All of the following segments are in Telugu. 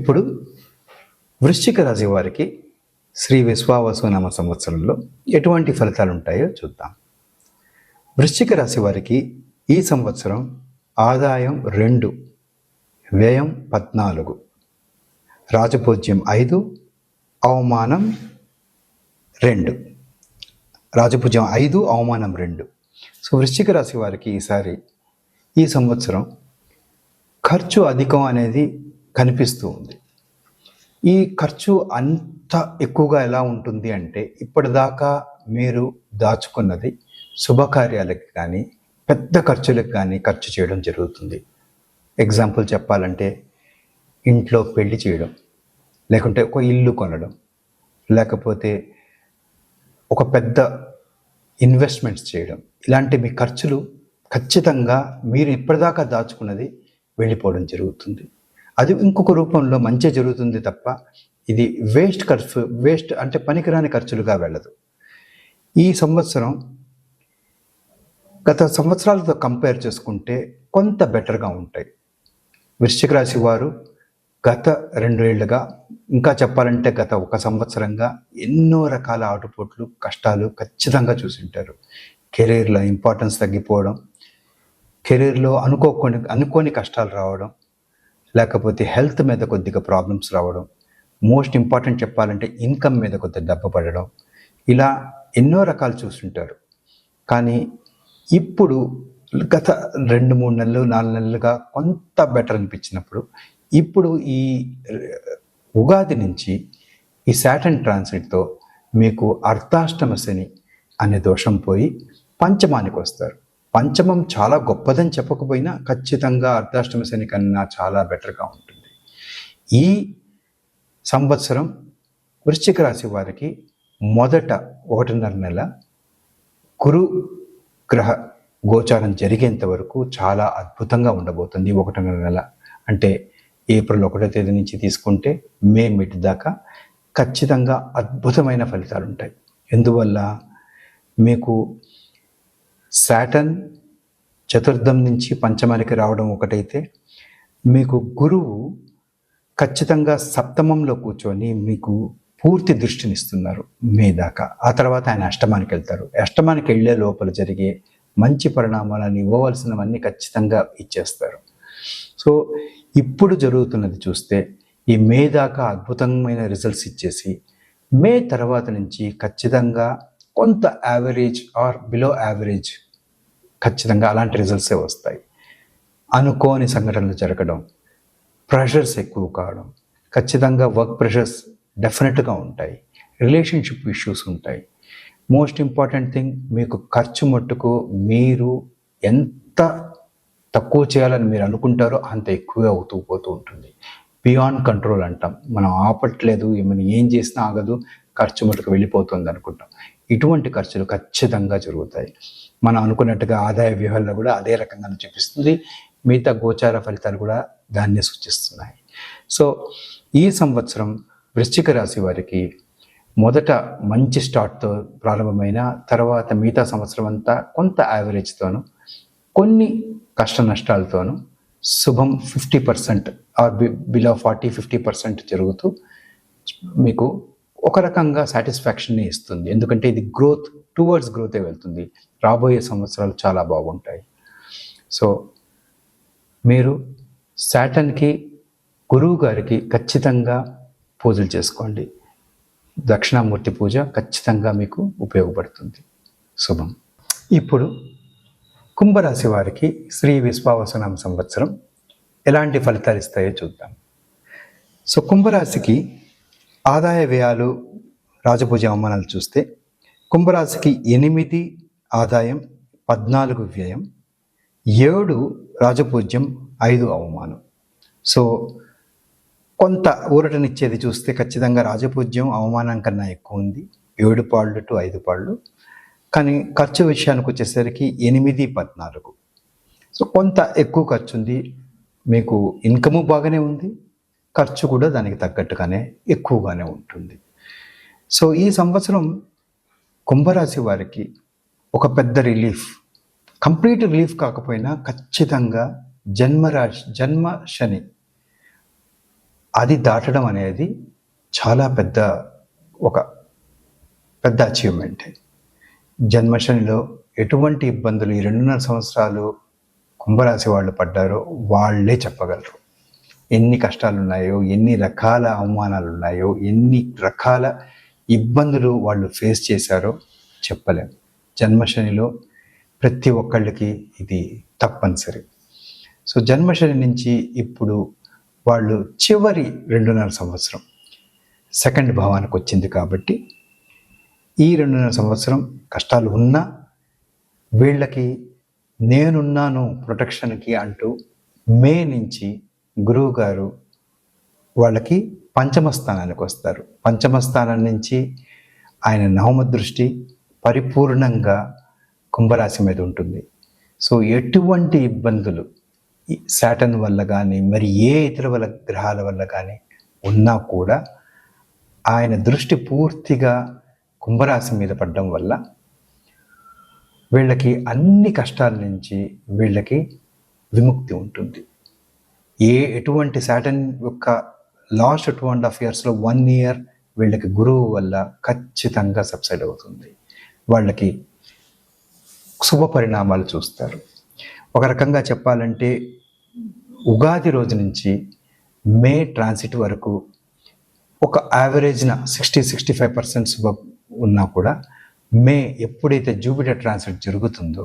ఇప్పుడు వృశ్చిక రాశి వారికి శ్రీ విశ్వావసునామ సంవత్సరంలో ఎటువంటి ఫలితాలు ఉంటాయో చూద్దాం. వృశ్చిక రాశి వారికి ఈ సంవత్సరం ఆదాయం రెండు వ్యయం పద్నాలుగు రాజపూజ్యం ఐదు అవమానం రెండు. రాజపూజ్యం ఐదు అవమానం రెండు. సో వృశ్చిక రాశి వారికి ఈసారి ఈ సంవత్సరం ఖర్చు అధికం అనేది కనిపిస్తూ ఉంది. ఈ ఖర్చు అంత ఎక్కువగా ఎలా ఉంటుంది అంటే ఇప్పటిదాకా మీరు దాచుకున్నది శుభకార్యాలకి కానీ పెద్ద ఖర్చులకు కానీ ఖర్చు చేయడం జరుగుతుంది. ఎగ్జాంపుల్ చెప్పాలంటే ఇంట్లో పెళ్ళి చేయడం లేకుంటే ఒక ఇల్లు కొనడం లేకపోతే ఒక పెద్ద ఇన్వెస్ట్మెంట్స్ చేయడం ఇలాంటి మీ ఖర్చులు ఖచ్చితంగా మీరు ఇప్పటిదాకా దాచుకున్నది వెళ్ళిపోవడం జరుగుతుంది. అది ఇంకొక రూపంలో మంచి జరుగుతుంది తప్ప ఇది వేస్ట్ ఖర్చు వేస్ట్ అంటే పనికిరాని ఖర్చులుగా వెళ్ళదు. ఈ సంవత్సరం గత సంవత్సరాలతో కంపేర్ చేసుకుంటే కొంత బెటర్గా ఉంటాయి. వృశ్చిక రాశి వారు గత రెండు ఏళ్ళుగా ఇంకా చెప్పాలంటే గత ఒక సంవత్సరంగా ఎన్నో రకాల ఆటుపోట్లు కష్టాలు ఖచ్చితంగా చూసింటారు. కెరీర్లో ఇంపార్టెన్స్ తగ్గిపోవడం కెరీర్లో అనుకోకొని అనుకోని కష్టాలు రావడం లేకపోతే హెల్త్ మీద కొద్దిగా ప్రాబ్లమ్స్ రావడం మోస్ట్ ఇంపార్టెంట్ చెప్పాలంటే ఇన్కమ్ మీద కొద్దిగా దెబ్బ పడడం ఇలా ఎన్నో రకాలు చూస్తుంటారు. కానీ ఇప్పుడు గత రెండు మూడు నెలలు నాలుగు నెలలుగా కొంత బెటర్ అనిపించినప్పుడు ఇప్పుడు ఈ ఉగాది నుంచి ఈ శాటన్ ట్రాన్సిట్తో మీకు అర్ధాష్టమ శని అనే దోషం పోయి పంచమానికి వస్తారు. పంచమం చాలా గొప్పదని చెప్పకపోయినా ఖచ్చితంగా అర్ధాష్టమ శని కన్నా చాలా బెటర్గా ఉంటుంది. ఈ సంవత్సరం వృశ్చిక రాశి వారికి మొదట ఒకటిన్నర నెల గురు గ్రహ గోచారం జరిగేంత వరకు చాలా అద్భుతంగా ఉండబోతుంది ఒకటిన్నర నెల. అంటే ఏప్రిల్ ఒకటో తేదీ నుంచి తీసుకుంటే మే మిడ్ దాకా ఖచ్చితంగా అద్భుతమైన ఫలితాలు ఉంటాయి ఎందువల్ల? మీకు శాటన్ చతుర్థం నుంచి పంచమానికి రావడం ఒకటైతే మీకు గురువు ఖచ్చితంగా సప్తమంలో కూర్చొని మీకు పూర్తి దృష్టినిస్తున్నారు మే దాకా. ఆ తర్వాత ఆయన అష్టమానికి వెళ్తారు. అష్టమానికి వెళ్ళే లోపల జరిగే మంచి పరిణామాలను ఇవ్వవలసినవన్నీ ఖచ్చితంగా ఇచ్చేస్తారు. సో ఇప్పుడు జరుగుతున్నది చూస్తే ఈ మే దాకా అద్భుతమైన రిజల్ట్స్ ఇచ్చేసి మే తర్వాత నుంచి ఖచ్చితంగా కొంత యావరేజ్ ఆర్ బిలో యావరేజ్ ఖచ్చితంగా అలాంటి రిజల్ట్సే వస్తాయి. అనుకోని సంఘటనలు జరగడం ప్రెషర్స్ ఎక్కువ కావడం ఖచ్చితంగా వర్క్ ప్రెషర్స్ డెఫినెట్గా ఉంటాయి. రిలేషన్షిప్ ఇష్యూస్ ఉంటాయి. మోస్ట్ ఇంపార్టెంట్ థింగ్ మీకు ఖర్చు మట్టుకు మీరు ఎంత తక్కువ చేయాలని మీరు అనుకుంటారో అంత ఎక్కువే అవుతూ పోతూ ఉంటుంది. బియాండ్ కంట్రోల్ అంటాం. మనం ఆపట్లేదు మనం ఏం చేసినా ఆగదు. ఖర్చు మటుకు వెళ్ళిపోతుంది అనుకుంటాం. ఇటువంటి ఖర్చులు ఖచ్చితంగా జరుగుతాయి. మనం అనుకున్నట్టుగా ఆదాయ వ్యూహాల్లో కూడా అదే రకంగా చూపిస్తుంది. మిగతా గోచార ఫలితాలు కూడా దాన్నే సూచిస్తున్నాయి. సో ఈ సంవత్సరం వృశ్చిక రాశి వారికి మొదట మంచి స్టార్ట్తో ప్రారంభమైన తర్వాత మిగతా సంవత్సరం అంతా కొంత యావరేజ్తోనూ కొన్ని కష్ట నష్టాలతోనూ శుభం fifty percent or below forty fifty percent జరుగుతూ మీకు ఒక రకంగా సాటిస్ఫాక్షన్ని ఇస్తుంది. ఎందుకంటే ఇది గ్రోత్ టువర్డ్స్ గ్రోతే వెళ్తుంది. రాబోయే సంవత్సరాలు చాలా బాగుంటాయి. సో మీరు శాటన్కి గురువు గారికి ఖచ్చితంగా పూజలు చేసుకోండి. దక్షిణామూర్తి పూజ ఖచ్చితంగా మీకు ఉపయోగపడుతుంది. శుభం. ఇప్పుడు కుంభరాశి వారికి శ్రీ విశ్వావసనామ సంవత్సరం ఎలాంటి ఫలితాలు ఇస్తాయో చూద్దాం. సో కుంభరాశికి ఆదాయ వ్యయాలు రాజపూజ అవమానాలు చూస్తే కుంభరాశికి ఎనిమిది ఆదాయం పద్నాలుగు వ్యయం ఏడు రాజపూజ్యం ఐదు అవమానం. సో కొంత ఊరటనిచ్చేది చూస్తే ఖచ్చితంగా రాజపూజ్యం అవమానం కన్నా ఎక్కువ ఉంది. ఏడు పాళ్ళు టు ఐదు పాళ్ళు. కానీ ఖర్చు విషయానికి వచ్చేసరికి ఎనిమిది పద్నాలుగు. సో కొంత ఎక్కువ ఖర్చు ఉంది మీకు ఇన్కము బాగానే ఉంది. ఖర్చు కూడా దానికి తగ్గట్టుగానే ఎక్కువగానే ఉంటుంది. సో ఈ సంవత్సరం కుంభరాశి వారికి ఒక పెద్ద రిలీఫ్ కంప్లీట్ రిలీఫ్ కాకపోయినా ఖచ్చితంగా జన్మరాశి జన్మ శని అది దాటడం అనేది చాలా పెద్ద ఒక పెద్ద అచీవ్మెంట్ జన్మశనిలో ఎటువంటి ఇబ్బందులు ఈ రెండున్నర సంవత్సరాలు కుంభరాశి వాళ్ళు పడ్డారో వాళ్ళే చెప్పగలరు. ఎన్ని కష్టాలు ఉన్నాయో ఎన్ని రకాల అవమానాలు ఉన్నాయో ఎన్ని రకాల ఇబ్బందులు వాళ్ళు ఫేస్ చేశారో చెప్పలేం. జన్మశనిలో ప్రతి ఒక్కళ్ళకి ఇది తప్పనిసరి. సో జన్మశని నుంచి ఇప్పుడు వాళ్ళు చివరి రెండున్నర సంవత్సరం. సెకండ్ భావానికి వచ్చింది కాబట్టి ఈ రెండున్నర సంవత్సరం కష్టాలు ఉన్నా వీళ్ళకి నేనున్నాను ప్రొటెక్షన్కి అంటూ మే నుంచి గురువు గారు వాళ్ళకి పంచమ స్థానానికి వస్తారు పంచమ స్థానం నుంచి ఆయన నవమ దృష్టి పరిపూర్ణంగా కుంభరాశి మీద ఉంటుంది. సో ఎటువంటి ఇబ్బందులు శాటన్ వల్ల కానీ మరి ఏ ఇతర వల్ల గ్రహాల వల్ల కానీ ఉన్నా కూడా ఆయన దృష్టి పూర్తిగా కుంభరాశి మీద పడడం వల్ల వీళ్ళకి అన్ని కష్టాల నుంచి వీళ్ళకి విముక్తి ఉంటుంది. ఏ ఎటువంటి శాటన్ యొక్క లాస్ట్ టూ అండ్ హాఫ్ ఇయర్స్లో వన్ ఇయర్ వీళ్ళకి గురువు వల్ల ఖచ్చితంగా సబ్సైడ్ అవుతుంది. వాళ్ళకి శుభ పరిణామాలు చూస్తారు. ఒక రకంగా చెప్పాలంటే ఉగాది రోజు నుంచి మే ట్రాన్సిట్ వరకు ఒక యావరేజ్న సిక్స్టీ సిక్స్టీ ఫైవ్ పర్సెంట్ శుభ ఉన్నా కూడా మే ఎప్పుడైతే జూపిటర్ ట్రాన్సిట్ జరుగుతుందో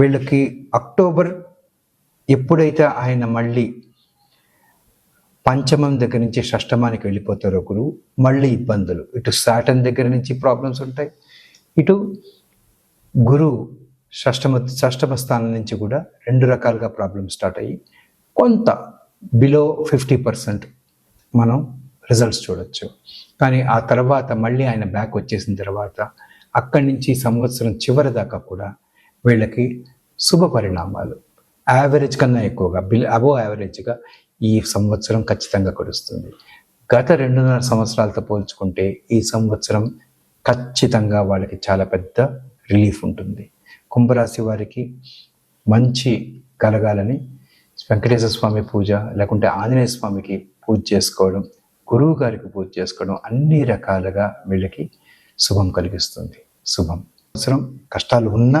వీళ్ళకి అక్టోబర్ ఎప్పుడైతే ఆయన మళ్ళీ పంచమం దగ్గర నుంచి షష్టమానికి వెళ్ళిపోతారో గురువు మళ్ళీ ఇబ్బందులు. ఇటు సాటన్ దగ్గర నుంచి ప్రాబ్లమ్స్ ఉంటాయి. ఇటు గురువు షష్టమ షష్టమ స్థానం నుంచి కూడా రెండు రకాలుగా ప్రాబ్లమ్స్ స్టార్ట్ అయ్యి కొంత బిలో ఫిఫ్టీ పర్సెంట్ మనం రిజల్ట్స్ చూడొచ్చు. కానీ ఆ తర్వాత మళ్ళీ ఆయన బ్యాక్ వచ్చేసిన తర్వాత అక్కడి నుంచి సంవత్సరం చివరి దాకా కూడా వీళ్ళకి శుభ పరిణామాలు. యావరేజ్ కన్నా ఎక్కువగా బిల్ అబో యావరేజ్గా ఈ సంవత్సరం ఖచ్చితంగా కురుస్తుంది. గత రెండున్నర సంవత్సరాలతో పోల్చుకుంటే ఈ సంవత్సరం ఖచ్చితంగా వాళ్ళకి చాలా పెద్ద రిలీఫ్ ఉంటుంది. కుంభరాశి వారికి మంచి కలగాలని వెంకటేశ్వర స్వామి పూజ లేకుంటే ఆంజనేయ స్వామికి పూజ చేసుకోవడం గురువు గారికి పూజ చేసుకోవడం అన్ని రకాలుగా వీళ్ళకి శుభం కలిగిస్తుంది. శుభం. అవసరం కష్టాలు ఉన్నా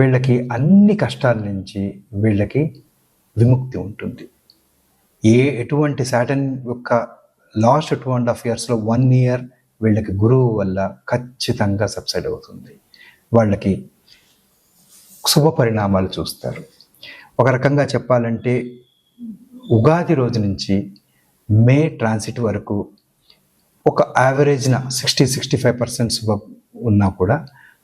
వీళ్ళకి అన్ని కష్టాల నుంచి వీళ్ళకి విముక్తి ఉంటుంది. ఏ ఎటువంటి శాటన్ యొక్క లాస్ట్ టూ అండ్ హాఫ్ ఇయర్స్లో వన్ ఇయర్ వీళ్ళకి గురువు వల్ల ఖచ్చితంగా సబ్సైడ్ అవుతుంది. వాళ్ళకి శుభ పరిణామాలు చూస్తారు. ఒక రకంగా చెప్పాలంటే ఉగాది రోజు నుంచి మే ట్రాన్సిట్ వరకు ఒక యావరేజ్న సిక్స్టీ సిక్స్టీ ఫైవ్ పర్సెంట్ శుభ ఉన్నా కూడా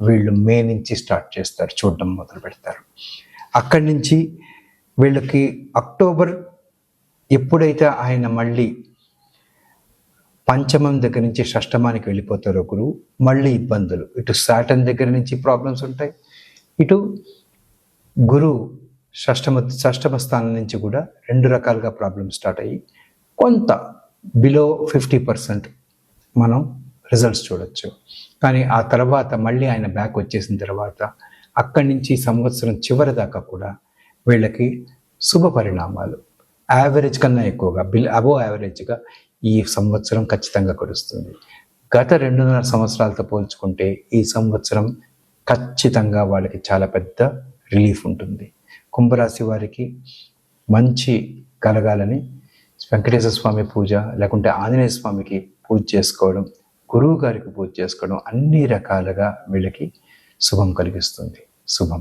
వీళ్ళు మే నుంచి స్టార్ట్ చేస్తారు చూడడం మొదలు పెడతారు. అక్కడి నుంచి వీళ్ళకి అక్టోబర్ ఎప్పుడైతే ఆయన మళ్ళీ పంచమం దగ్గర నుంచి షష్టమానికి వెళ్ళిపోతారో గురువు మళ్ళీ ఇబ్బందులు. ఇటు సాటన్ దగ్గర నుంచి ప్రాబ్లమ్స్ ఉంటాయి. ఇటు గురువు షష్టమ షష్టమ స్థానం నుంచి కూడా రెండు రకాలుగా ప్రాబ్లమ్స్ స్టార్ట్ అయ్యి కొంత బిలో ఫిఫ్టీ పర్సెంట్ మనం రిజల్ట్స్ చూడొచ్చు. కానీ ఆ తర్వాత మళ్ళీ ఆయన బ్యాక్ వచ్చేసిన తర్వాత అక్కడి నుంచి సంవత్సరం చివరి దాకా కూడా వీళ్ళకి శుభ పరిణామాలు. యావరేజ్ కన్నా ఎక్కువగా బిల్ అబో యావరేజ్గా ఈ సంవత్సరం ఖచ్చితంగా గడుస్తుంది గత రెండున్నర సంవత్సరాలతో పోల్చుకుంటే ఈ సంవత్సరం ఖచ్చితంగా వాళ్ళకి చాలా పెద్ద రిలీఫ్ ఉంటుంది. కుంభరాశి వారికి మంచి కలగాలని వెంకటేశ్వర స్వామి పూజ లేకుంటే ఆంజనేయ స్వామికి పూజ చేసుకోవడం గురువు గారికి పూజ చేసుకోవడం అన్ని రకాలుగా వీళ్ళకి శుభం కలిగిస్తుంది. శుభం.